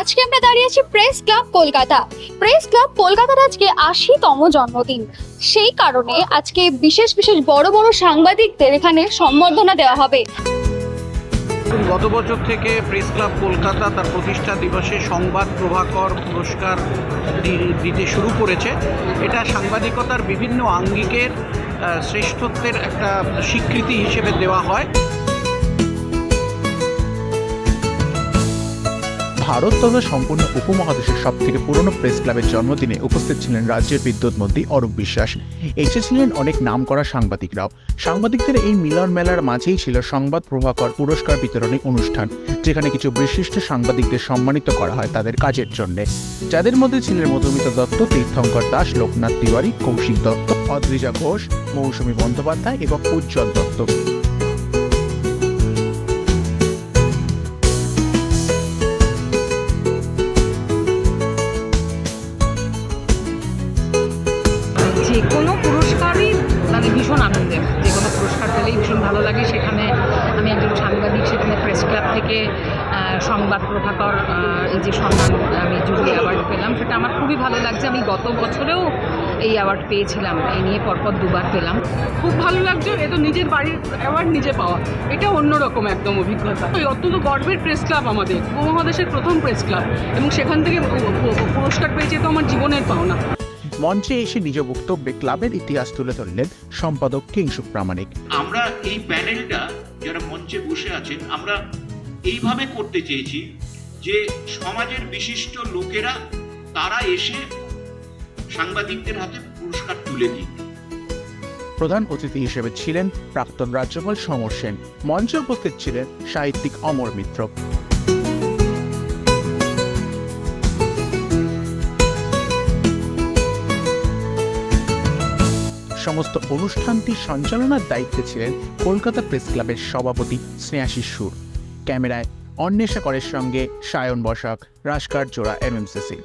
আজকে আমরা দাঁড়িয়ে আছি press club Kolkata. Press club কলকাতার আজকে আশিতম জন্মদিন। সেই কারণে আজকে বিশেষ বিশেষ বড় বড় সাংবাদিকদের এখানে সম্বর্ধনা দেওয়া হবে। গত বছর থেকে প্রেস ক্লাব কলকাতা তার প্রতিষ্ঠা দিবসে সংবাদ প্রভাকর পুরস্কার দিতে শুরু করেছে। এটা সাংবাদিকতার বিভিন্ন আঙ্গিকের শ্রেষ্ঠত্বের একটা স্বীকৃতি হিসেবে দেওয়া হয়। ভারত তথা সম্পূর্ণ উপমহাদেশের সব থেকে পুরনো প্রেস ক্লাবের জন্মদিনে উপস্থিত ছিলেন রাজ্যের বিদ্যুৎ মন্ত্রী অরূপ বিশ্বাস। এসেছিলেন অনেক নাম করা সাংবাদিকরাও। সাংবাদিকদের এই মিলন মেলার মাঝেই ছিল সংবাদ প্রভাকর পুরস্কার বিতরণী অনুষ্ঠান, যেখানে কিছু বিশিষ্ট সাংবাদিকদের সম্মানিত করা হয় তাদের কাজের জন্য। যাদের মধ্যে ছিলেন মধুমিতা দত্ত, তীর্থঙ্কর দাস, লোকনাথ তিওয়ারি, কৌশিক দত্ত, অদ্রিজা ঘোষ, মৌসুমী বন্দ্যোপাধ্যায় এবং উজ্জ্বল দত্ত। কোনো পুরস্কারই মানে ভীষণ আনন্দের। যে কোনো পুরস্কার পেলেই ভীষণ ভালো লাগে। সেখানে আমি একজন সাংবাদিক, সেখানে প্রেস ক্লাব থেকে সংবাদ প্রভাকর এই যে সম্মান আমি জুড়ি অ্যাওয়ার্ড পেলাম, সেটা আমার খুবই ভালো লাগছে। আমি গত বছরেও এই অ্যাওয়ার্ড পেয়েছিলাম। এই নিয়ে পরপর দুবার পেলাম। খুব ভালো লাগছে। এ তো নিজের বাড়ির অ্যাওয়ার্ড নিজে পাওয়া। এটা অন্যরকম একদম অভিজ্ঞতা। ওই অত্যন্ত গর্বের প্রেস ক্লাব আমাদের। উপমহাদেশের প্রথম প্রেস ক্লাব। এবং সেখান থেকে পুরস্কার পেয়েছে তো আমার জীবনের পাওনা। মঞ্চে এসে নিজ বক্তব্যে ক্লাবের ইতিহাস তুলে ধরলেন সম্পাদক কিংসুক প্রামাণিক। আমরা এই প্যানেলটা যারা মঞ্চে বসে আছেন আমরা এইভাবে করতে চেয়েছি যে সমাজের বিশিষ্ট লোকেরা তারা এসে সাংবাদিকদের হাতে পুরস্কার তুলে দিন প্রধান অতিথি হিসেবে ছিলেন প্রাক্তন রাজ্যপাল সমর সেন। মঞ্চে উপস্থিত ছিলেন সাহিত্যিক অমর মিত্র। সমস্ত অনুষ্ঠানটি সঞ্চালনার দায়িত্বে ছিলেন কলকাতা প্রেস ক্লাবের সভাপতি স্নেহাশিস সুর। ক্যামেরায় অন্বেষা করের সঙ্গে সায়ন বসাক রাজকার জোড়া এমএমসিসি।